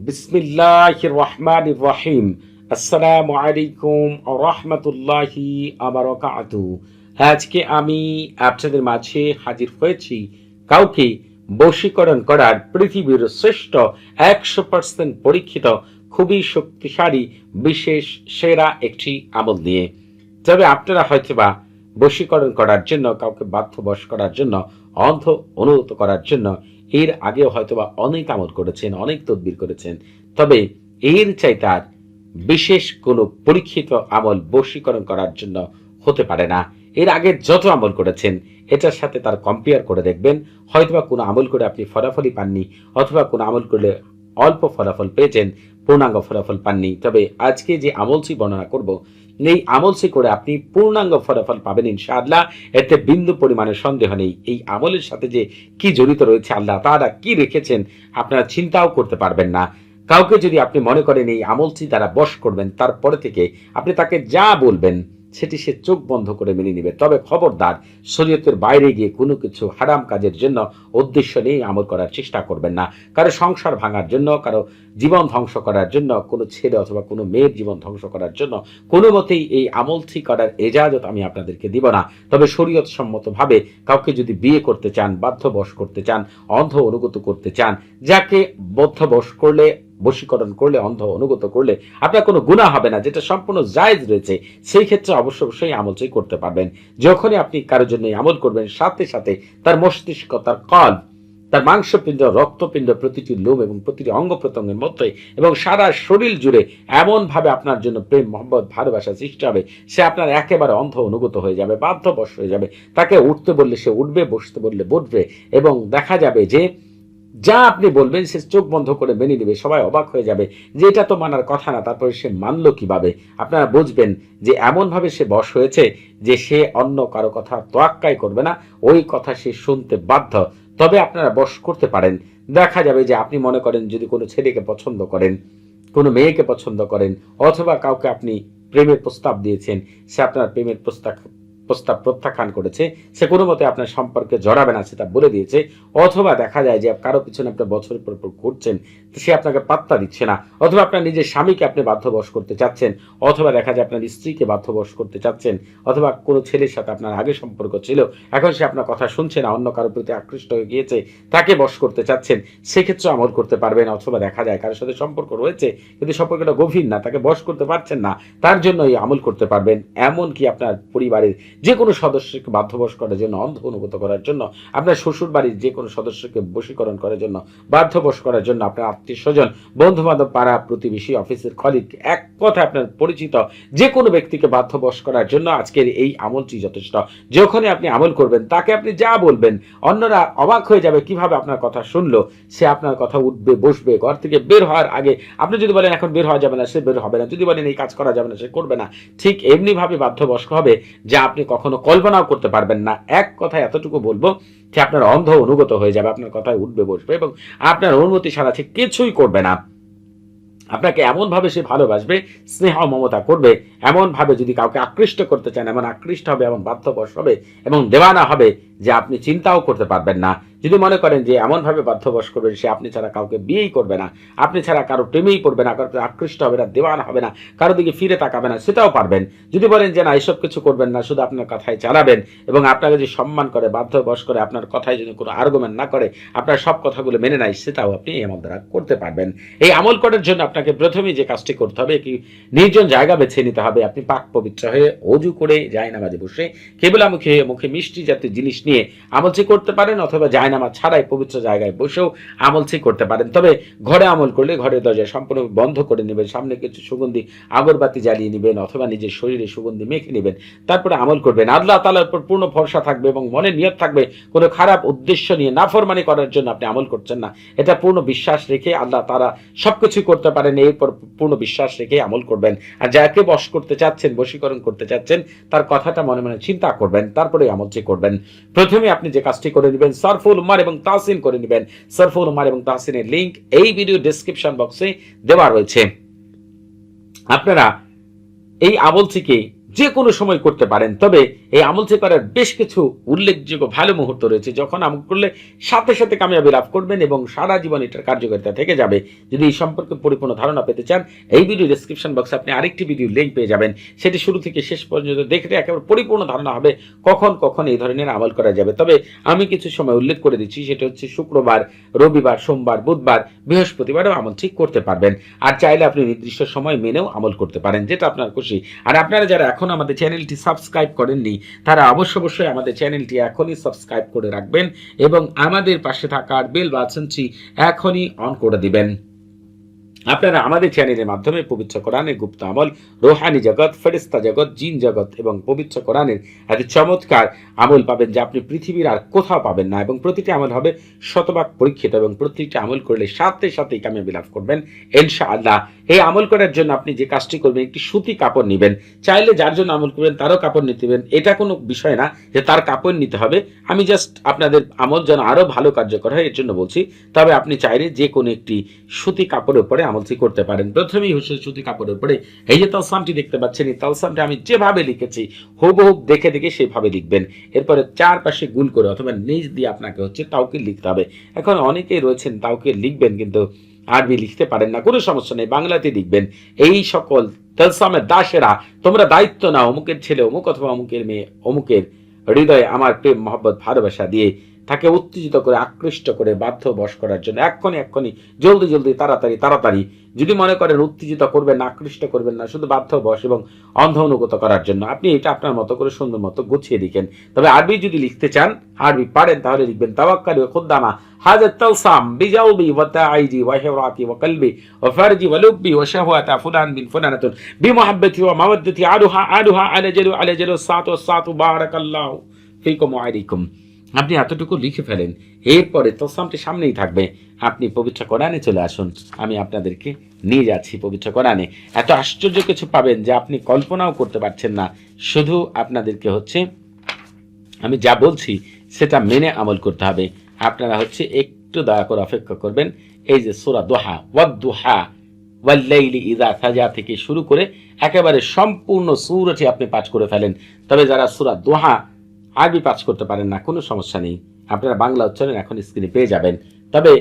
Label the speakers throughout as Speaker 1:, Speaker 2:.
Speaker 1: বিসমিল্লাহ রহমান রহিম আসসালামু আলাইকুম রহমতুল্লাহি আজকে আমি আপনাদের মাঝে হাজির হয়েছি কাউকে বশীকরণ করার পৃথিবীর শ্রেষ্ঠ একশো পার্সেন্ট পরীক্ষিত, খুবই শক্তিশালী, বিশেষ, সেরা একটি আমল দিয়ে তবে আপনারা হয়তোবা বশীকরণ করার জন্য, কাউকে বাধ্যবশ করার জন্য, অন্ধ অনুগত করার জন্য এর আগেও হয়তোবা অনেক আমল করেছেন, অনেক তদবির করেছেন, তবে এর চাই তার বিশেষ কোনো পরীক্ষিত আমল বশীকরণ করার জন্য হতে পারে না। এর আগে যত আমল করেছেন, এটার সাথে তার কম্পেয়ার করে দেখবেন। হয়তোবা কোনো আমল করে আপনি ফলাফলই পাননি, অথবা কোনো আমল করলে অল্প ফলাফল পেয়েছেন, পূর্ণাঙ্গ ফলাফল পাননি। তবে আজকে যে আমলসি বর্ণনা করব এই আমলসি করে আপনি পূর্ণাঙ্গ ফলাফল পাবেন ইনশাআল্লাহ। এতে বিন্দু পরিমাণে সন্দেহ নেই। এই আমলের সাথে যে কি জড়িত রয়েছে আল্লাহ তারা কি রেখেছেন, আপনারা চিন্তাও করতে পারবেন না। কাউকে যদি আপনি মনে করেন এই আমলসি তারা বস করবেন, তারপরে থেকে আপনি তাকে যা বলবেন সেটি সে চোখ বন্ধ করে মেনে নিবে। তবে খবরদার, শরীয়তের বাইরে গিয়ে কোনো কিছু হারাম কাজের জন্য উদ্দেশ্য নিয়ে আমল করার চেষ্টা করবেন না। কারও সংসার ভাঙার জন্য, কারও জীবন ধ্বংস করার জন্য, কোনো ছেলে অথবা কোনো মেয়ের জীবন ধ্বংস করার জন্য কোনো মতেই এই আমলটি করার এজাজত আমি আপনাদেরকে দিব না। তবে শরীয়ত সম্মতভাবে কাউকে যদি বিয়ে করতে চান, বাধ্যবশ করতে চান, অন্ধ অনুগত করতে চান, যাকে বদ্ধবশ করলে বশীকরণ করলে, অন্ধ অনুগত করলে আপনার কোনো গুণা হবে না, যেটা সম্পূর্ণ জায়েজ রয়েছে, সেই ক্ষেত্রে অবশ্য অবশ্যই আমলটাই করতে পারবেন। যখনই আপনি কারোর জন্য আমল করবেন, সাথে সাথে তার মস্তিষ্ক, তার কল, তার মাংসপিণ্ড, রক্তপিণ্ড, প্রতিটি লোম এবং প্রতিটি অঙ্গ প্রত্যঙ্গের মধ্যে এবং সারা শরীর জুড়ে এমনভাবে আপনার জন্য প্রেম, মহব্বত, ভালোবাসা সৃষ্টি হবে, সে আপনার একেবারে অন্ধ অনুগত হয়ে যাবে, বাধ্যবশ হয়ে যাবে। তাকে উঠতে বললে সে উঠবে, বসতে বললে বসবে এবং দেখা যাবে যে যা আপনি বলবেন সে চোখ বন্ধ করে মেনে নেবে, সবাই অবাক হয়ে যাবে যে এটা তো মানার কথা না, তারপরে সে মানলো কীভাবে? আপনারা বুঝবেন যে এমনভাবে সে বশ হয়েছে যে সে অন্য কারও কথা তোয়াক্কাই করবে না, ওই কথা সে শুনতে বাধ্য। তবে আপনারা বশ করতে পারেন। দেখা যাবে যে আপনি মনে করেন যদি কোনো ছেলেকে পছন্দ করেন, কোনো মেয়েকে পছন্দ করেন, অথবা কাউকে আপনি প্রেমের প্রস্তাব দিয়েছেন, সে আপনার প্রেমের প্রস্তাব প্রস্তাব প্রত্যাখ্যান করেছে, সে কোনো মতে আপনার সম্পর্কে জড়াবে না সেটা বলে দিয়েছে। অথবা দেখা যায় যে কারও পিছনে আপনি বছরের পর পর ঘুরছেন, সে আপনাকে পাত্তা দিচ্ছে না। অথবা আপনার নিজের স্বামীকে আপনি বাধ্যবশ করতে চাচ্ছেন, অথবা দেখা যায় আপনার স্ত্রীকে বাধ্যবশ করতে চাচ্ছেন, অথবা কোনো ছেলের সাথে আপনার আগে সম্পর্ক ছিল, এখন সে আপনার কথা শুনছে না, অন্য কারোর প্রতি আকৃষ্ট হয়ে গিয়েছে, তাকে বশ করতে চাচ্ছেন, সেক্ষেত্রে আমল করতে পারবেন অথবা দেখা যায় কারোর সাথে সম্পর্ক রয়েছে, কিন্তু সম্পর্কটা গভীর না, তাকে বশ করতে পারছেন না, তার জন্য এই আমল করতে পারবেন, এমনকি আপনার পরিবারের যে কোনো সদস্যকে বাধ্যবশ করার জন্য, অন্ধ অনুগত করার জন্য, আপনার শ্বশুর বাড়ির যে কোনো সদস্যকে বশীকরণ করার জন্য, বাধ্যবশ করার জন্য আপনার আত্মীয় স্বজন বন্ধু বান্ধব পাড়া প্রতিবেশী, অফিসের কলিগ এক কথা আপনার পরিচিত যে কোনো ব্যক্তিকে বাধ্যবশ করার জন্য আজকের এই আমলটি যথেষ্ট। যখনই আপনি আমল করবেন, তাকে আপনি যা বলবেন, অন্যরা অবাক হয়ে যাবে কীভাবে আপনার কথা শুনলো, সে আপনার কথা উঠবে, বসবে, ঘর থেকে বের হওয়ার আগে, আপনি যদি বলেন এখন বের হওয়া যাবে না, সে বের হবে না, যদি বলেন এই কাজ করা যাবে না, সে করবে না, ঠিক এমনিভাবে বাধ্যবস্ক হবে, যে আপনি কখনো কল্পনাও করতে পারবেন না। এক কথায় এতটুকু বলব যে আপনার অন্ধ অনুগত হয়ে যাবে, আপনার কথায় উঠবে, বসবে এবং আপনার অনুমতি ছাড়া সে কিছুই করবে না। আপনাকে এমনভাবে সে ভালোবাসবে, স্নেহ মমতা করবে, এমনভাবে যদি কাউকে আকৃষ্ট করতে চান, এমন আকৃষ্ট হবে, এমন বাধ্যবশ হবে এবং দেওয়ানা হবে যে আপনি চিন্তাও করতে পারবেন না। যদি মনে করেন যে এমনভাবে বাধ্যবশ করবেন সে আপনি ছাড়া কাউকে বিয়েই করবে না, আপনি ছাড়া কারও প্রেমেই পড়বে না, কারও আকৃষ্ট হবে না, দেওয়ানা হবে না, কারও দিকে ফিরে তাকাবে না, সেটাও পারবেন। যদি বলেন যে না এইসব কিছু করবেন না, শুধু আপনার কথাই চালাবেন এবং আপনাকে যে সম্মান করে, বাধ্যবশ করে, আপনার কথায় যদি কোনো আর্গুমেন্ট না করে, আপনার সব কথাগুলো মেনে নেয়, সেটাও আপনি এই আমল দ্বারা করতে পারবেন। এই আমল করার জন্য আপনাকে প্রথমেই যে কাজটি করতে হবে, কি নির্জন জায়গা বেছে নিতে হবে। আপনি পাক পবিত্র হয়ে অজু করে যায় নামাজে বসে কেবলা মুখে মুখে মিষ্টি জাতীয় জিনিস নিয়ে আমলচি করতে পারেন অথবা জায়নামাজ ছাড়াই পবিত্র জায়গায় বসেও আমলচি করতে পারেন। তবে ঘরে আমল করলে ঘরের দরজা সম্পূর্ণ বন্ধ করে নেবেন, সামনে কিছু সুগন্ধি আগরবাতি জ্বালিয়ে নেবেন অথবা নিজের শরীরে সুগন্ধি মেখে নেবেন, তারপরে আমল করবেন। আল্লাহ তালার উপর পূর্ণ ভরসা থাকবে এবং মনে নিয়ত থাকবে, কোনো খারাপ উদ্দেশ্য নিয়ে নাফরমানি করার জন্য আপনি আমল করছেন না। এটা পূর্ণ বিশ্বাস রেখে আল্লাহ তারা সবকিছু করতে পারেন, এরপর পূর্ণ বিশ্বাস রেখে আমল করবেন। আর যাকে বশ করতে চাচ্ছেন, বশীকরণ করতে চাচ্ছেন, তার কথাটা মনে মনে চিন্তা করবেন, তারপরে আমল আমলটি করবেন। প্রথমে আপনি যে কাজটি করে নেবেন, সারফুল উমার এবং তাহসিন করে নেবেন। সরফুল উমার এবং তাহসিনের লিঙ্ক এই ভিডিও ডিসক্রিপশন বক্সে দেওয়া রয়েছে। আপনারা এই আমলটিকে যে কোনো সময় করতে পারেন। তবে এই আমল আমলটি করার বেশ কিছু উল্লেখযোগ্য ভালো মুহূর্ত রয়েছে, যখন আমল করলে সাথে সাথে কামিয়াবি লাভ করবেন এবং সারা জীবন এটার কার্যকারিতা থেকে যাবে। যদি এই সম্পর্কে পরিপূর্ণ ধারণা পেতে চান, এই ভিডিও ডিসক্রিপশন বক্সে আপনি আরেকটি ভিডিও লিঙ্ক পেয়ে যাবেন। সেটি শুরু থেকে শেষ পর্যন্ত দেখতে একেবারে পরিপূর্ণ ধারণা হবে কখন কখন এই ধরনের আমল করা যাবে। তবে আমি কিছু সময় উল্লেখ করে দিচ্ছি, সেটা হচ্ছে শুক্রবার, রবিবার, সোমবার, বুধবার, বৃহস্পতিবারও আমল ঠিক করতে পারবেন। আর চাইলে আপনি নির্দিষ্ট সময় মেনেও আমল করতে পারেন, যেটা আপনার খুশি। আর আপনারা যারা এখন আমাদের চ্যানেলটি সাবস্ক্রাইব করেননি, তারা অবশ্য অবশ্যই আমাদের চ্যানেলটি এখনই সাবস্ক্রাইব করে রাখবেন এবং আমাদের পাশে থাকার বেল বাটনটি এখনই অন করে দিবেন। আপনারা আমাদের চ্যানেলের মাধ্যমে পবিত্র কোরআনের গুপ্ত আমল, রোহানি জগৎ ফেরিস্তা জগৎ, জিন জগৎ এবং পবিত্র কোরআনের এত চমৎকার আমল পাবেন যা আপনি পৃথিবীর আর কোথাও পাবেন না এবং প্রতিটি আমল হবে শতভাগ পরীক্ষিত এবং প্রতিটি আমল করলে সাথে সাথেই কামিয়াবি লাভ করবেন। ইনশা আল্লাহ এই আমল করার জন্য আপনি যে কাজটি করবেন, একটি সুতি কাপড় নেবেন। চাইলে যার জন্য আমল করবেন, তারও কাপড় নিতে এটা কোনো বিষয় না যে তার কাপড় নিতে হবে। আমি জাস্ট আপনাদের আমল যেন আরও ভালো কার্যকর হয়, এর জন্য বলছি। তবে আপনি চাইলে যে কোনো একটি সুতি কাপড়ের উপরে আমলটি করতে পারেন। প্রথমেই হচ্ছে সুতি কাপড়ের উপরে এই যে তালসামটি দেখতে পাচ্ছেন, এই তালসামটি আমি যেভাবে লিখেছি হুবহুব দেখে দেখে সেভাবে লিখবেন। এরপরে চারপাশে গুল করে অথবা নিচ দিয়ে আপনাকে হচ্ছে তাওকে লিখতে হবে। এখন অনেকেই রয়েছেন তাওকে লিখবেন কিন্তু আরবি লিখতে পারেন না, কোনো সমস্যা নেই, বাংলাতে লিখবেন। এই সকল তেলসামের দাসেরা, তোমরা দায়িত্ব নাও, অমুকের ছেলে অমুক অথবা অমুকের মেয়ে, অমুকের হৃদয়ে আমার প্রেম, মহব্বত, ভালোবাসা দিয়ে তাকে উত্তেজিত করে আকৃষ্ট করে বাধ্য বশ করার জন্য এক্ষণি এক্ষণি জলদি জলদি তাড়াতাড়ি তাড়াতাড়ি যদি মনে করেন উত্তেজিত করবেন না আকৃষ্ট করবেন না শুধু বাধ্য বশ এবং অন্ধ অনুগত করার জন্য আপনি এটা আপনার মতো করে সুন্দর মতো গুছিয়ে লিখেন তবে আরবি যদি লিখতে চান আরবি পারেন তাহলে লিখবেন তাওয়াক্কালি খুদ্দামা هذا التلصم بجوبي وتعيدي وحوراتي وقلبي وفرجي ولبي وشهوة فلان بن فلانة بمحبتي ومودتي عدها عدها على جلو على جلو الساعة والساعة بارك الله فيكم وعليكم আপনি এতটুকু লিখে ফেলেন। এরপরে তসামটি সামনেই থাকবে। আপনি পবিত্র কোরআনে চলে আসুন। আমি আপনাদেরকে নিয়ে যাচ্ছি পবিত্র কোরআনে। এত আশ্চর্য কিছু পাবেন যে আপনি কল্পনাও করতে পারছেন না। শুধু আপনাদেরকে হচ্ছে, আমি যা বলছি সেটা মেনে আমল করতে হবে। আপনারা হচ্ছে একটু দয়া করে অপেক্ষা করবেন। এই যে সোরা দোহা ওয়াদ্দুহা ওয়াল্লাইলি ইদা সাজা থেকে শুরু করে একেবারে সম্পূর্ণ সুরটি আপনি পাঠ করে ফেলেন। তবে যারা সুরা দোহা আরবি পাস করতে পারেন না, কোনো সমস্যা নেই। আপনারা বাংলা উচ্চারণ এখন স্ক্রিনে পেয়ে যাবেন। তবে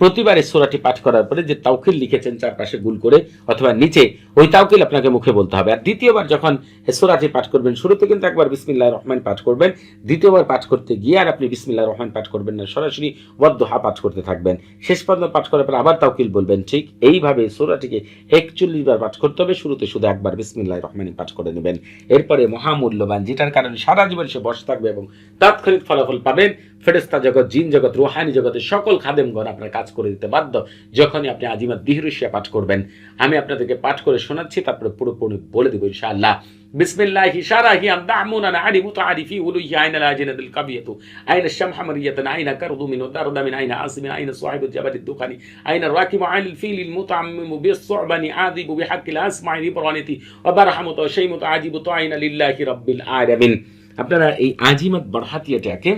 Speaker 1: প্রতিবারে সোরাটি পাঠ করার পরে যে তাওকিল লিখেছেন চারপাশে গুল করে অথবা নিচে, ওই তাওকিল আপনাকে মুখে বলতে হবে। আর দ্বিতীয়বার যখন সোরাটি পাঠ করবেন, শুরুতে কিন্তু একবার বিসমিল্লাহ রহমান পাঠ করবেন। দ্বিতীয়বার পাঠ করতে গিয়ে আর আপনি বিসমিল্লাহ রহমান পাঠ করবেন না, সরাসরি ওয়াদ্দোহা পাঠ করতে থাকবেন। শেষ পর্যন্ত পাঠ করার পর আবার তাওকিল বলবেন, ঠিক এইভাবে সোরাটিকে একচল্লিশ বার পাঠ করতে হবে, শুরুতে শুধু একবার বিসমিল্লাহ রহমানি পাঠ করে নেবেন। এরপরে মহামূল্যবান, যেটার কারণে সারা জীবন সে বসে থাকবে এবং তাৎক্ষণিক ফলাফল পাবেন। ফেরেস্তা জগৎ জিন জগৎ রুহানি জগতের সকল খাদেমগণ আপনার কাজ করে দিতে বাধ্য যখনই আপনি আজিমাত দিহরুশিয়া পাঠ করবেন আমি আপনাদেরকে পাঠ করে শোনাচ্ছি তারপরে পুরোপুরি বলে দেবো ইনশাআল্লাহ بسم الله شرعه أن دعمونا نعرف تعرفي ولوي أين الأجنة القبية أين الشمح مرية أين كرض من ودرد من أين عاصم أين صاحب الجبل الدخن أين الراكب عن الفيل المتعمم بالصعبن عاذب بحق الأسمع ببرانتي وبرحمة وشيمة عجيب طعين لله رب العالمين আপনারা এই আজিমাত বড়হাতিয়াটাকে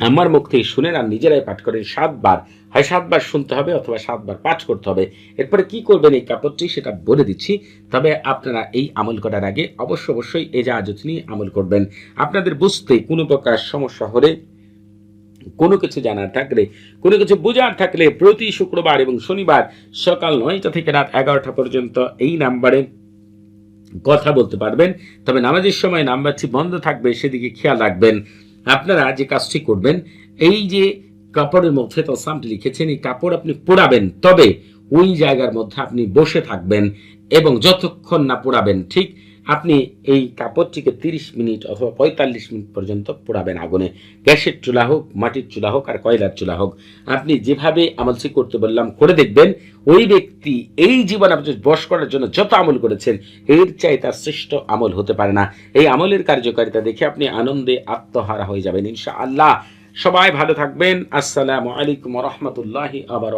Speaker 1: আমার মুখ থেকে শুনেন আর নিজেরাই পাঠ করেন, সাতবার। হয় সাতবার শুনতে হবে অথবা সাতবার পাঠ করতে হবে। এরপরে কি করবেন এই কাপড়টি সেটা বলে দিচ্ছি। তবে আপনারা এই আমল করার আগে অবশ্য অবশ্যই এই জাহাজত নিয়ে আমল করবেন। আপনাদের বুঝতে কোনো প্রকার সমস্যা হলে, কোনো কিছু জানার থাকলে, কোনো কিছু বোঝার থাকলে প্রতি শুক্রবার এবং শনিবার সকাল নয়টা থেকে রাত এগারোটা পর্যন্ত এই নাম্বারে কথা বলতে পারবেন। তবে নামাজের সময় নাম্বারটি বন্ধ থাকবে, সেদিকে খেয়াল রাখবেন। আপনারা যে কাজটি করবেন, এই যে কাপড়ের মধ্যে তসামটি লিখেছেন, এই কাপড় আপনি পোড়াবেন, তবে ওই জায়গার মধ্যে আপনি বসে থাকবেন এবং যতক্ষণ না পোড়াবেন, ঠিক আপনি এই কাপড়টিকে তিরিশ মিনিট অথবা পঁয়তাল্লিশ মিনিট পর্যন্ত পোড়াবেন আগুনে। গ্যাসের চুলা হোক, মাটির চুলা হোক আর কয়লার চুলা হোক। আপনি যেভাবে আমলটি করতে বললাম, করে দেখবেন ওই ব্যক্তি এই জীবন আপনি বশ করার জন্য যত আমল করেছেন, এর চাই তার শ্রেষ্ঠ আমল হতে পারে না। এই আমলের কার্যকারিতা দেখে আপনি আনন্দে আত্মহারা হয়ে যাবেন ইনশা আল্লাহ সবাই ভালো থাকবেন। আসসালামু আলাইকুম রহমতুল্লাহি আবার